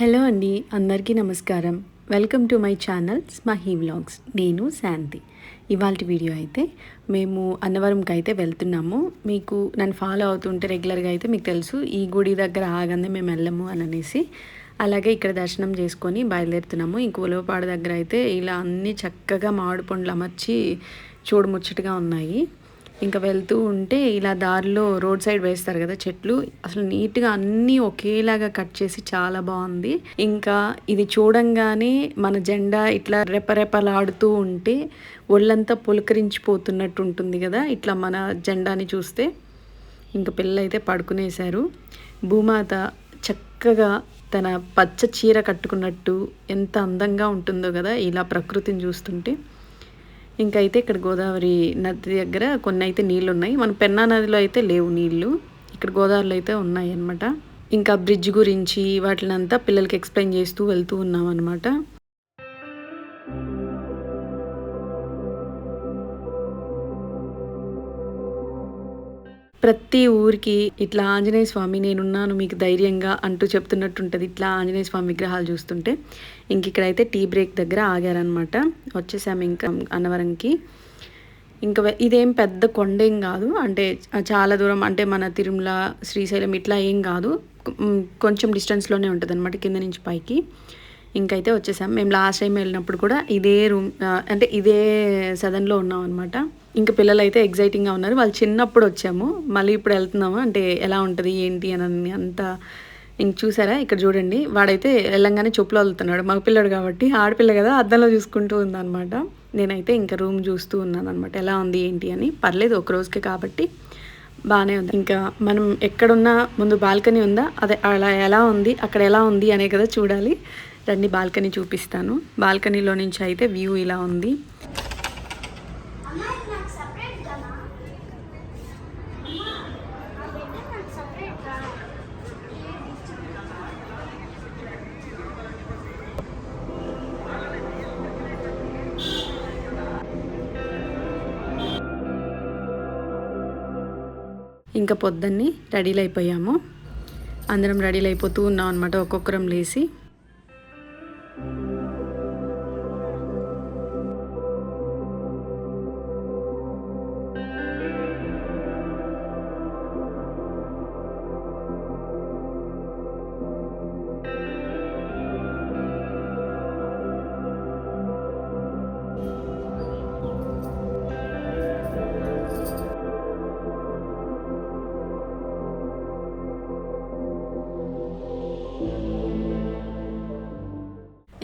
Hello అండి అందరికీ నమస్కారం. Welcome to my channel Smahi vlogs. నేను శాంతి. ఇవాళ వీడియో అయితే మేము అన్నవరంకి అయితే వెళ్తున్నాము. మీకు నన్ను ఫాలో అవుతుంటే రెగ్యులర్గా అయితే మీకు తెలుసు ఈ గుడి దగ్గర ఆగందే మేము వెళ్ళము అని అనేసి. అలాగే ఇక్కడ దర్శనం చేసుకొని బయలుదేరుతున్నాము. ఇంక ఉలవపాడు దగ్గర అయితే ఇలా అన్నీ చక్కగా మామిడి పండ్లు అమర్చి చూడముచ్చటగా ఉన్నాయి. ఇంకా వెళ్తూ ఉంటే ఇలా దారిలో రోడ్ సైడ్ వేస్తారు కదా చెట్లు. అసలు నీట్గా అన్నీ ఒకేలాగా కట్ చేసి చాలా బాగుంది. ఇంకా ఇది చూడంగానే మన జెండా ఇట్లా రెపరెపలాడుతూ ఉంటే ఒళ్ళంతా పులకరించిపోతున్నట్టు ఉంటుంది కదా ఇట్లా మన జెండాని చూస్తే. ఇంకా పిల్లలైతే పడుకునేశారు. భూమాత చక్కగా తన పచ్చ చీర కట్టుకున్నట్టు ఎంత అందంగా ఉంటుందో కదా ఇలా ప్రకృతిని చూస్తుంటే. ఇంకైతే ఇక్కడ గోదావరి నది దగ్గర కొన్ని అయితే నీళ్ళు ఉన్నాయి మన పెన్నా నదిలో అయితే లేవు నీళ్ళు. ఇక్కడ గోదావరిలో అయితే ఉన్నాయి అనమాట ఇంకా బ్రిడ్జ్ గురించి వాటినంతా పిల్లలకి ఎక్స్ప్లెయిన్ చేస్తూ వెళ్తూ ఉన్నాం అనమాట ప్రతి ఊరికి ఇట్లా ఆంజనేయ స్వామి నేనున్నాను మీకు ధైర్యంగా అంటూ చెప్తున్నట్టుంటుంది. ఇట్లా ఆంజనేయ స్వామి విగ్రహాలు చూస్తుంటే ఇంక ఇక్కడైతే టీ బ్రేక్ దగ్గర ఆగారనమాట వచ్చేసాము ఇంకా అన్నవరంకి. ఇంకా ఇదేం పెద్ద కొండేం కాదు. అంటే చాలా దూరం అంటే మన తిరుమల శ్రీశైలం ఇట్లా ఏం కాదు. కొంచెం డిస్టెన్స్లోనే ఉంటుంది అనమాట కింద నుంచి పైకి. ఇంకైతే వచ్చేసాం. మేము లాస్ట్ టైం వెళ్ళినప్పుడు కూడా ఇదే రూమ్ అంటే ఇదే సదన్లో ఉన్నాం అనమాట ఇంకా పిల్లలు అయితే ఎగ్జైటింగ్గా ఉన్నారు. వాళ్ళు చిన్నప్పుడు వచ్చాము. మళ్ళీ ఇప్పుడు వెళ్తున్నాము. అంటే ఎలా ఉంటుంది ఏంటి అని అంతా. ఇంక చూసారా? ఇక్కడ చూడండి. వాడైతే వెళ్ళంగానే చెప్పులు వదులుతున్నాడు మగపిల్లడు కాబట్టి ఆడపిల్ల కదా అద్దంలో చూసుకుంటూ ఉందన్నమాట. నేనైతే ఇంకా రూమ్ చూస్తూ ఉన్నాను అనమాట ఎలా ఉంది ఏంటి అని. పర్లేదు ఒక రోజుకే కాబట్టి బాగానే ఉంది. ఇంకా మనం ఎక్కడున్నా ముందు బాల్కనీ ఉందా? అదే అలా ఎలా ఉంది అక్కడ ఎలా ఉంది అనే కదా చూడాలి. రండి బాల్కనీ చూపిస్తాను. బాల్కనీలో నుంచి అయితే వ్యూ ఇలా ఉంది. ఇంకా పొద్దున్నే రెడీలు అయిపోయాము. అందరం రెడీలు అయిపోతూ ఉన్నాం అనమాట ఒక్కొక్కరం లేచి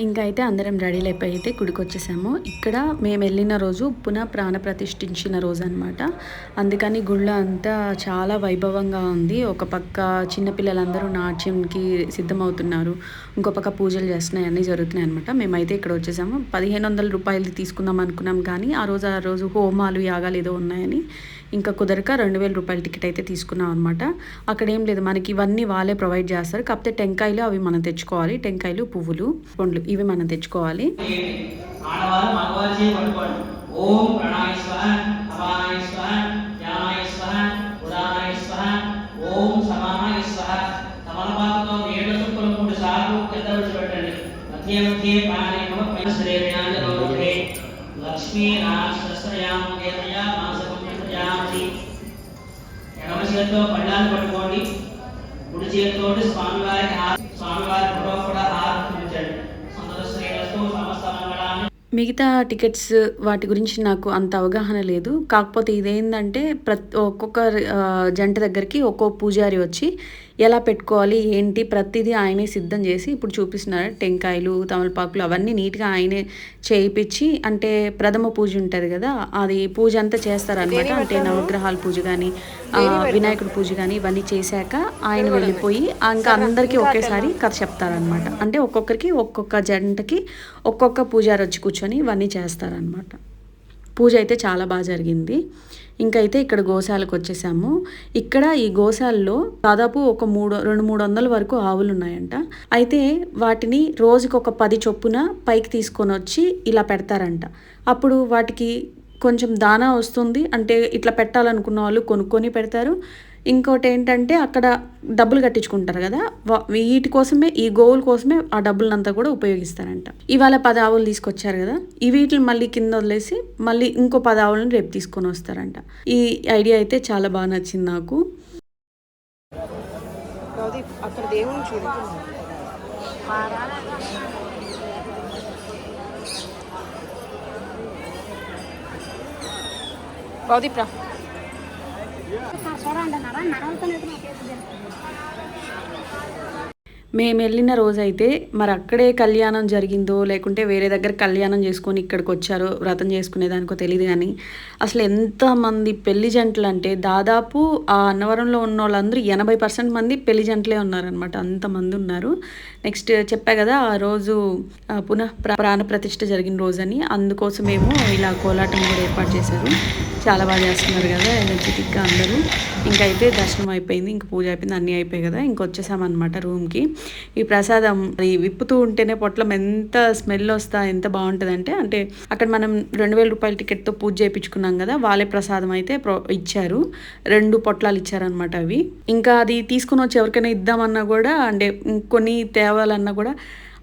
ఇంకా అయితే అందరం రెడీలు అయిపోయి అయితే గుడికి వచ్చేసాము ఇక్కడ మేము వెళ్ళిన రోజు పునః ప్రాణ ప్రతిష్ఠించిన రోజు అనమాట అందుకని గుళ్ళ అంతా చాలా వైభవంగా ఉంది. ఒక పక్క చిన్నపిల్లలందరూ నాట్యంకి సిద్ధమవుతున్నారు. ఇంకో పక్క పూజలు చేస్తున్నాయి అన్నీ జరుగుతున్నాయి అనమాట మేమైతే ఇక్కడ వచ్చేసాము. పదిహేను వందల రూపాయలు తీసుకుందాం అనుకున్నాం కానీ ఆ రోజు ఆ రోజు హోమాలు యాగాలు ఏదో ఉన్నాయని ఇంకా కుదరక రెండు వేల రూపాయల టికెట్ అయితే తీసుకున్నాం అనమాట అక్కడ ఏం లేదు మనకి ఇవన్నీ వాళ్ళే ప్రొవైడ్ చేస్తారు. కాకపోతే టెంకాయలు అవి మనం తెచ్చుకోవాలి. టెంకాయలు పువ్వులు పండ్లు ఇవి మనం తెచ్చుకోవాలి. ఓం అపానాయ ఎడమ చేతితో పళ్ళాన్ని పట్టుకోండి. కుడి చేతితో స్వామివారికి స్వామివారి ఫోటో మిగతా టికెట్స్ వాటి గురించి నాకు అంత అవగాహన లేదు. కాకపోతే ఇదేంటంటే ప్రతి ఒక్కొక్క జంట దగ్గరికి ఒక్కో పూజారి వచ్చి ఎలా పెట్టుకోవాలి ఏంటి ప్రతిదీ ఆయనే సిద్ధం చేసి ఇప్పుడు చూపిస్తున్నారు. టెంకాయలు తమలపాకులు అవన్నీ నీట్గా ఆయనే చేయించి అంటే ప్రథమ పూజ ఉంటుంది కదా అది పూజ అంతా చేస్తారనమాట అంటే నవగ్రహాల పూజ కానీ వినాయకుడి పూజ కానీ ఇవన్నీ చేశాక ఆయన వెళ్ళిపోయి ఇంకా అందరికీ ఒకేసారి కథ చెప్తారనమాట అంటే ఒక్కొక్కరికి ఒక్కొక్క జంటకి ఒక్కొక్క పూజారి వచ్చి కూర్చొని ఇవన్నీ చేస్తారనమాట పూజ అయితే చాలా బాగా జరిగింది. ఇంకైతే ఇక్కడ గోశాలకు వచ్చేసాము. ఇక్కడ ఈ గోశాలలో దాదాపు ఒక మూడు రెండు మూడు వందల వరకు ఆవులు ఉన్నాయంట అయితే వాటిని రోజుకి ఒక పది చొప్పున పైకి తీసుకొని వచ్చి ఇలా పెడతారంట. అప్పుడు వాటికి కొంచెం దానా వస్తుంది. అంటే ఇట్లా పెట్టాలనుకున్న వాళ్ళు కొనుక్కొని పెడతారు. ఇంకోటి ఏంటంటే అక్కడ డబ్బులు కట్టించుకుంటారు కదా. వా- వీటి కోసమే ఈ గోవుల కోసమే ఆ డబ్బులంతా కూడా ఉపయోగిస్తారంట. ఇవాళ పది ఆవులు తీసుకొచ్చారు కదా. ఈ వీటిని మళ్ళీ కింద వదిలేసి మళ్ళీ ఇంకో పది ఆవులను రేపు తీసుకొని వస్తారంట. ఈ ఐడియా అయితే చాలా బాగా నచ్చింది నాకు. అక్కడ దేవుని చూడు బౌదీప్రా మేము వెళ్ళిన రోజైతే మరి అక్కడే కళ్యాణం జరిగిందో లేకుంటే వేరే దగ్గర కళ్యాణం చేసుకొని ఇక్కడికి వచ్చారో వ్రతం చేసుకునేదానికో తెలియదు కానీ అసలు ఎంతమంది పెళ్ళి జంటలు అంటే దాదాపు ఆ అన్నవరంలో ఉన్న వాళ్ళందరూ ఎనభై పర్సెంట్ మంది పెళ్ళి జంటలే ఉన్నారనమాట అంతమంది ఉన్నారు. నెక్స్ట్ చెప్పా కదా ఆ రోజు పునః ప్రాణ ప్రతిష్ఠ జరిగిన రోజని అందుకోసమేమో ఇలా కోలాటం కూడా ఏర్పాటు చేశారు. చాలా బాగా చేస్తున్నారు కదా ఎనర్జెటిక్గా అందరూ. ఇంకైతే అయితే దర్శనం అయిపోయింది ఇంక పూజ అయిపోయింది అన్నీ అయిపోయాయి కదా ఇంకొచ్చేసామన్నమాట రూమ్కి. ఈ ప్రసాదం ఈ విప్పుతూ ఉంటేనే పొట్లం ఎంత స్మెల్ వస్తా ఎంత బాగుంటుందంటే అంటే అక్కడ మనం రెండు వేల రూపాయల టికెట్తో పూజ చేయించుకున్నాం కదా వాళ్ళే ప్రసాదం అయితే ఇచ్చారు. రెండు పొట్లాలు ఇచ్చారనమాట అవి. ఇంకా అది తీసుకుని వచ్చి ఎవరికైనా ఇద్దామన్నా కూడా అంటే కొన్ని తేవాలన్నా కూడా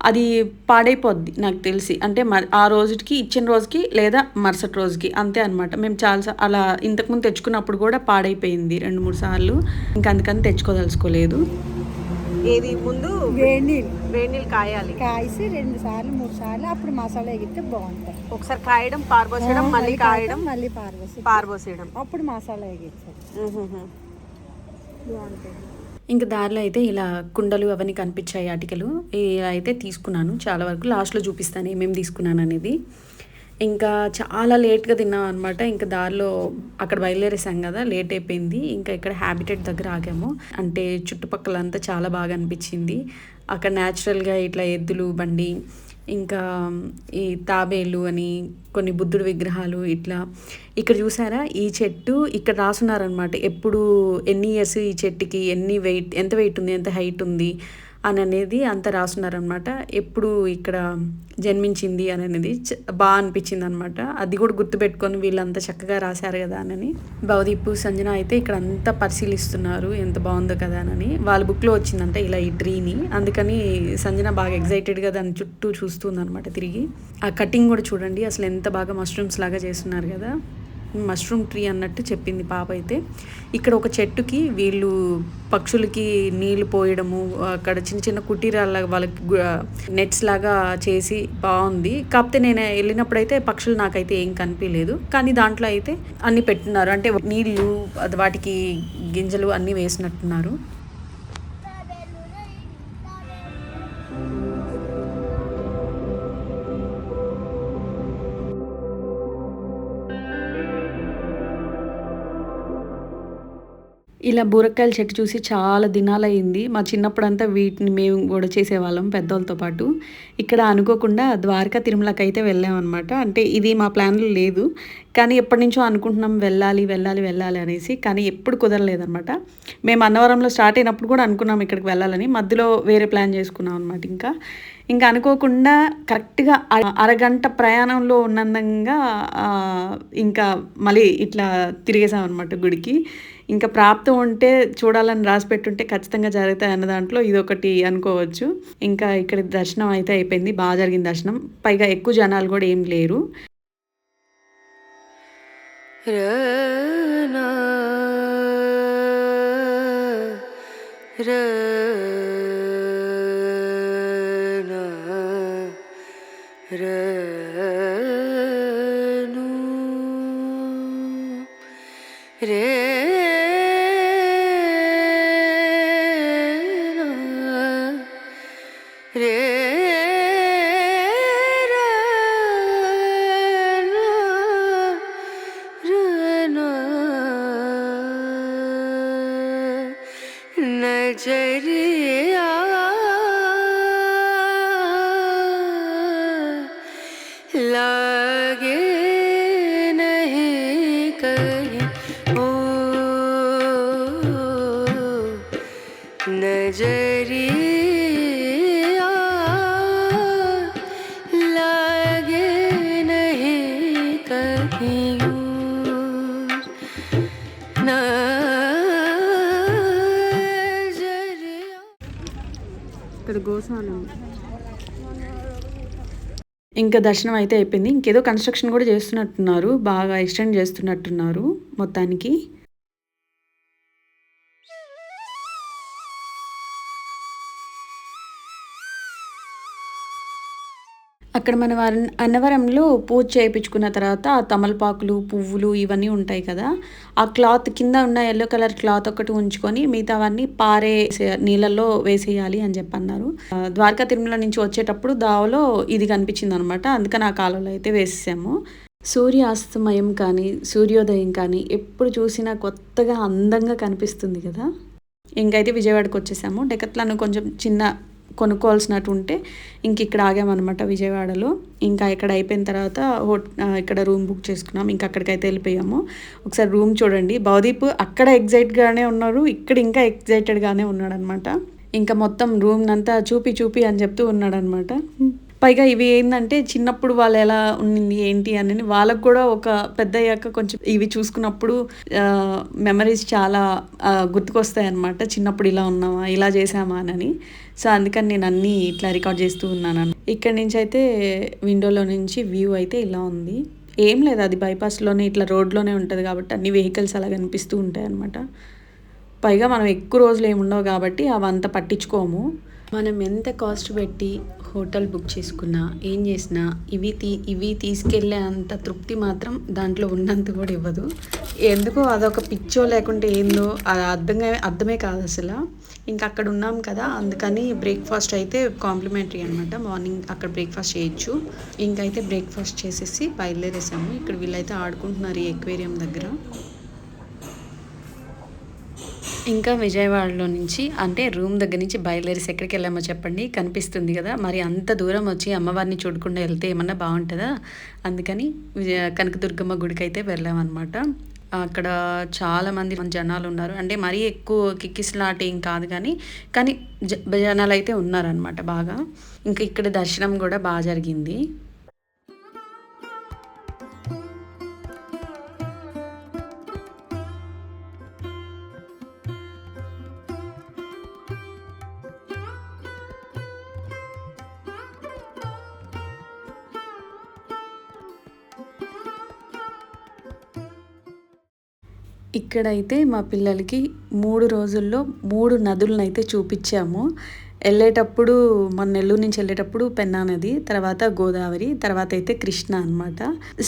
అది పాడైపోద్ది నాకు తెలిసి. అంటే మ- ఆ రోజుకి ఇచ్చిన రోజుకి లేదా మరుసటి రోజుకి అంతే అనమాట మేము చాలా అలా ఇంతకుముందు తెచ్చుకున్నప్పుడు కూడా పాడైపోయింది రెండు మూడు సార్లు. ఇంకా అందుకని తెచ్చుకోదలుచుకోలేదు. ఏది ముందు? వేడి నీళ్ళు. వేడి నీళ్ళు కాయాలి. కాయిసి రెండు సార్లు మూడు సార్లు అప్పుడు మసాలా ఎగితే బాగుంటాయి ఒకసారి కాయడం పారబోసేయడం మళ్ళీ కాయడం మళ్ళీ పారబోసి పారబోసేయడం. అప్పుడు మసాలా ఎగించాలి బాగుంటుంది. ఇంకా దారిలో అయితే ఇలా కుండలు అవన్నీ కనిపించాయి అటికలు ఇలా అయితే తీసుకున్నాను. చాలా వరకు లాస్ట్లో చూపిస్తాను ఏమేమి తీసుకున్నాను అనేది. ఇంకా చాలా లేట్గా తిన్నాం అనమాట ఇంకా దారిలో అక్కడ బయలుదేరేసాం కదా లేట్ అయిపోయింది. ఇంకా ఇక్కడ హ్యాబిటెట్ దగ్గర ఆగాము. అంటే చుట్టుపక్కల అంతా చాలా బాగా అనిపించింది. అక్కడ న్యాచురల్గా ఇట్లా ఎద్దులు బండి ఇంకా ఈ తాబేలు అని కొన్ని బుద్ధుడి విగ్రహాలు ఇట్లా. ఇక్కడ చూసారా? ఈ చెట్టు ఇక్కడ రాసున్నారనమాట ఎప్పుడు ఎన్ని ఇయర్స్ ఈ చెట్టుకి? ఎన్ని వెయిట్ ఎంత వెయిట్ ఉంది? ఎంత హైట్ ఉంది? అని అనేది అంత రాసున్నారనమాట. ఎప్పుడు ఇక్కడ జన్మించింది అని అనేది చ- బాగా అనిపించింది అనమాట అది కూడా గుర్తుపెట్టుకొని వీళ్ళంతా చక్కగా రాశారు కదా అని భవదీపు సంజన అయితే ఇక్కడ అంతా పరిశీలిస్తున్నారు ఎంత బాగుందో కదా అని వాళ్ళ బుక్లో వచ్చిందంట ఇలా ఈ ట్రీని అందుకని సంజన బాగా ఎగ్జైటెడ్గా దాని చుట్టూ చూస్తుంది అనమాట తిరిగి. ఆ కటింగ్ కూడా చూడండి అసలు ఎంత బాగా మష్రూమ్స్ లాగా చేస్తున్నారు కదా. మష్రూమ్ ట్రీ అన్నట్టు చెప్పింది పాప అయితే. ఇక్కడ ఒక చెట్టుకి వీళ్ళు పక్షులకి నీళ్ళు పోయడము అక్కడ చిన్న చిన్న కుటీరాల వాళ్ళకి నెట్స్ లాగా చేసి బాగుంది. కాకపోతే నేను వెళ్ళినప్పుడు అయితే పక్షులు నాకైతే ఏం కనిపించలేదు కానీ దాంట్లో అయితే అన్ని పెట్టున్నారు అంటే నీళ్ళు వాటికి గింజలు అన్నీ వేసినట్టున్నారు. ఇలా బూరకాయల చెట్టు చూసి చాలా దినాలయ్యింది. మా చిన్నప్పుడంతా వీటిని మేము కూడా చేసేవాళ్ళం పెద్దోళ్ళతో పాటు. ఇక్కడ అనుకోకుండా ద్వారకా తిరుమలకి అయితే వెళ్ళామన్నమాట. అంటే ఇది మా ప్లాన్లో లేదు. కానీ ఎప్పటి నుంచో అనుకుంటున్నాం వెళ్ళాలి వెళ్ళాలి వెళ్ళాలి అనేసి కానీ ఎప్పుడు కుదరలేదనమాట మేము అన్నవరంలో స్టార్ట్ అయినప్పుడు కూడా అనుకున్నాం ఇక్కడికి వెళ్ళాలని మధ్యలో వేరే ప్లాన్ చేసుకున్నాం అనమాట ఇంకా. ఇంకా అనుకోకుండా కరెక్ట్గా అ- అరగంట ప్రయాణంలో ఉన్నందంగా ఇంకా మళ్ళీ ఇట్లా తిరిగేసాం అనమాట గుడికి. ఇంకా ప్రాప్తం ఉంటే చూడాలని రాసి పెట్టుంటే ఖచ్చితంగా జరుగుతాయి అన్న దాంట్లో ఇదొకటి అనుకోవచ్చు. ఇంకా ఇక్కడ దర్శనం అయితే అయిపోయింది బాగా జరిగింది దర్శనం. పైగా ఎక్కువ జనాలు కూడా ఏం లేరు. रा JD. గోశాల ఇంకా దర్శనం అయితే అయిపోయింది. ఇంకేదో కన్స్ట్రక్షన్ కూడా చేస్తున్నట్టున్నారు. బాగా ఎక్స్టెండ్ చేస్తున్నట్టున్నారు మొత్తానికి. అక్కడ మన అన్నవరంలో పూజ చేయించుకున్న తర్వాత ఆ తమలపాకులు పువ్వులు ఇవన్నీ ఉంటాయి కదా. ఆ క్లాత్ కింద ఉన్న ఎల్లో కలర్ క్లాత్ ఒకటి ఉంచుకొని మిగతావన్నీ పారే నీళ్ళల్లో వేసేయాలి అని చెప్పి అన్నారు ద్వారకా తిరుమల నుంచి వచ్చేటప్పుడు దావలో ఇది కనిపించింది అనమాట అందుకని ఆ కాలంలో అయితే వేసేసాము. సూర్యాస్తమయం కానీ సూర్యోదయం కానీ ఎప్పుడు చూసినా కొత్తగా అందంగా కనిపిస్తుంది కదా. ఇంకైతే విజయవాడకి వచ్చేసాము. డెకత్లను కొంచెం చిన్న కొనుక్కోవాల్సినట్టు ఉంటే ఇంక ఇక్కడ ఆగామన్నమాట విజయవాడలో. ఇంకా ఇక్కడ అయిపోయిన తర్వాత హోట్ ఇక్కడ రూమ్ బుక్ చేసుకున్నాం. ఇంకా అక్కడికైతే వెళ్ళిపోయాము. ఒకసారి రూమ్ చూడండి. భవదీప్ అక్కడ ఎగ్జైట్గానే ఉన్నారు. ఇక్కడ ఇంకా ఎగ్జైటెడ్గానే ఉన్నాడు అనమాట ఇంకా మొత్తం రూమ్ అంతా చూపి చూపి అని చెప్తూ ఉన్నాడనమాట పైగా ఇవి ఏంటంటే చిన్నప్పుడు వాళ్ళు ఎలా ఉండింది ఏంటి అని వాళ్ళకు కూడా ఒక పెద్ద అయ్యాక కొంచెం ఇవి చూసుకున్నప్పుడు మెమరీస్ చాలా గుర్తుకొస్తాయి అనమాట చిన్నప్పుడు ఇలా ఉన్నామా ఇలా చేసామా అని సో అందుకని నేను అన్నీ ఇట్లా రికార్డ్ చేస్తూ ఉన్నాను. ఇక్కడ నుంచి అయితే విండోలో నుంచి వ్యూ అయితే ఇలా ఉంది. ఏం లేదు అది బైపాస్లోనే ఇట్లా రోడ్లోనే ఉంటుంది కాబట్టి అన్ని వెహికల్స్ అలా కనిపిస్తూ ఉంటాయి అనమాట పైగా మనం ఎక్కువ రోజులు ఏమి ఉండవు కాబట్టి అవంతా పట్టించుకోము. మనం ఎంత కాస్ట్ పెట్టి హోటల్ బుక్ చేసుకున్నా ఏం చేసినా ఇవి తీ ఇవి తీసుకెళ్ళే అంత తృప్తి మాత్రం దాంట్లో ఉన్నంత కూడా ఇవ్వదు. ఎందుకో అదొక పిచ్చో లేకుంటే ఏందో అది అర్థంగా అర్థమే కాదు అసలు. ఇంకా అక్కడ ఉన్నాం కదా అందుకని బ్రేక్ఫాస్ట్ అయితే కాంప్లిమెంటరీ అనమాట మార్నింగ్ అక్కడ బ్రేక్ఫాస్ట్ చేయొచ్చు. ఇంకైతే బ్రేక్ఫాస్ట్ చేసేసి బయలుదేరేసాము. ఇక్కడ వీళ్ళైతే ఆడుకుంటున్నారు ఈ ఎక్వేరియం దగ్గర. ఇంకా విజయవాడలో నుంచి అంటే రూమ్ దగ్గర నుంచి బయలుదేరేసి ఎక్కడికి వెళ్ళామో చెప్పండి. కనిపిస్తుంది కదా. మరి అంత దూరం వచ్చి అమ్మవారిని చూడకుండా వెళ్తే ఏమన్నా బాగుంటుందా? అందుకని విజయ కనకదుర్గమ్మ గుడికి అయితే వెళ్ళామన్నమాట. అక్కడ చాలామంది జనాలు ఉన్నారు. అంటే మరీ ఎక్కువ కిక్కిస్లాట్ ఏం కాదు కానీ కానీ జ జనాలు అయితే ఉన్నారనమాట బాగా. ఇంకా ఇక్కడ దర్శనం కూడా బాగా జరిగింది. ఇక్కడైతే మా పిల్లలకి మూడు రోజుల్లో మూడు నదులను అయితే చూపించాము. వెళ్ళేటప్పుడు మన నెల్లూరు నుంచి వెళ్ళేటప్పుడు పెన్నా నది తర్వాత గోదావరి తర్వాత అయితే కృష్ణ అనమాట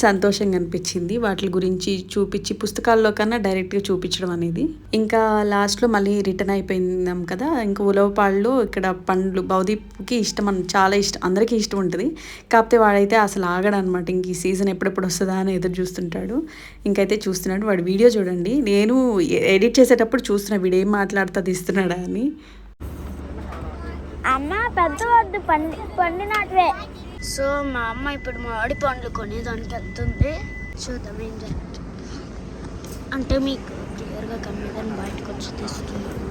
సంతోషంగా అనిపించింది. వాటి గురించి చూపించి పుస్తకాల్లో కన్నా డైరెక్ట్గా చూపించడం అనేది. ఇంకా లాస్ట్లో మళ్ళీ రిటర్న్ అయిపోయిందాం కదా ఇంకా ఉలవపాళ్ళు ఇక్కడ పండ్లు బౌదీప్కి ఇష్టం చాలా ఇష్టం అందరికీ ఇష్టం ఉంటుంది. కాకపోతే వాడైతే అసలు ఆగడు అనమాట ఇంక ఈ సీజన్ ఎప్పుడెప్పుడు వస్తుందా అని ఎదురు చూస్తుంటాడు. ఇంకైతే చూస్తున్నాడు. వాడు వీడియో చూడండి. నేను ఎడిట్ చేసేటప్పుడు చూస్తున్నా వీడు ఏం మాట్లాడుతా తీస్తున్నాడా అని. అమ్మ పెద్ద వద్దు పండి పండినట్వే సో మా అమ్మ ఇప్పుడు మామిడి పండ్లు కొనేదానికి వెళ్తుంది చూద్దాం ఏం జరుగుతుంది. అంటే మీకు క్లియర్గా కమ్మేదాన్ని బయటకు వచ్చి తెస్తున్నాను.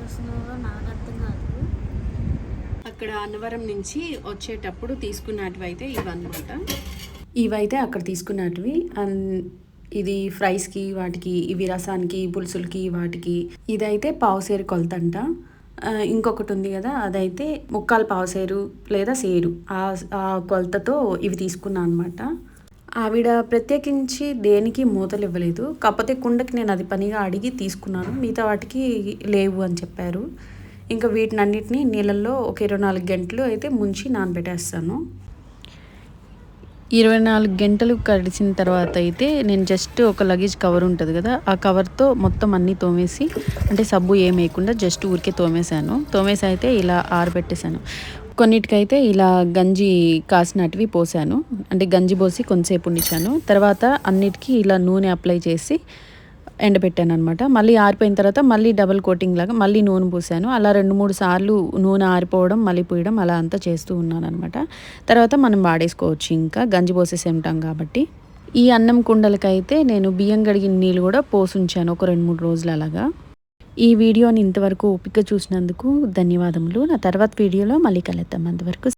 వస్తున్నావో నాకు అర్థం కాదు. అక్కడ అన్నవరం నుంచి వచ్చేటప్పుడు తీసుకున్నటివి అయితే ఇవన్నమాట. ఇవైతే అక్కడ తీసుకున్నటివి. అండ్ ఇది ఫ్రైస్కి వాటికి ఇవి రసానికి పులుసులకి వాటికి. ఇదైతే పావుసేరు కొలతంట. ఇంకొకటి ఉంది కదా అదైతే ముక్కాలు పావుసేరు లేదా సేరు. ఆ ఆ కొలతతో ఇవి తీసుకున్నాను అనమాట ఆవిడ ప్రత్యేకించి దేనికి మూతలు ఇవ్వలేదు. కాకపోతే కుండకి నేను అది పనిగా అడిగి తీసుకున్నాను. మిగతా వాటికి లేవు అని చెప్పారు. ఇంకా వీటిని అన్నిటిని నీళ్ళల్లో ఒక ఇరవై నాలుగు గంటలు అయితే ముంచి నానబెట్టేస్తాను. ఇరవై నాలుగు గంటలు కడిచిన తర్వాత అయితే నేను జస్ట్ ఒక లగేజ్ కవర్ ఉంటుంది కదా ఆ కవర్తో మొత్తం అన్నీ తోమేసి అంటే సబ్బు ఏం వేయకుండా జస్ట్ ఊరికే తోమేశాను. తోమేసి అయితే ఇలా ఆరబెట్టేశాను. కొన్నిటికైతే ఇలా గంజి కాసినటివి పోసాను. అంటే గంజి పోసి కొంతసేపు ఉండిచాను తర్వాత అన్నిటికీ ఇలా నూనె అప్లై చేసి ఎండబెట్టాను అనమాట మళ్ళీ ఆరిపోయిన తర్వాత మళ్ళీ డబల్ కోటింగ్ లాగా మళ్ళీ నూనె పూసాను. అలా రెండు మూడు సార్లు నూనె ఆరిపోవడం మళ్ళీ పూయడం అలా అంతా చేస్తూ ఉన్నాను అనమాట తర్వాత మనం వాడేసుకోవచ్చు ఇంకా. గంజి పోసేసి ఉంటాం కాబట్టి. ఈ అన్నం కుండలకైతే నేను బియ్యం కడిగిన నీళ్ళు కూడా పోసుంచాను ఒక రెండు మూడు రోజులు అలాగా. ఈ వీడియోని ఇంతవరకు ఓపిక చూసినందుకు ధన్యవాదములు. నా తర్వాత వీడియోలో మళ్ళీ కలుద్దాం. అంతవరకు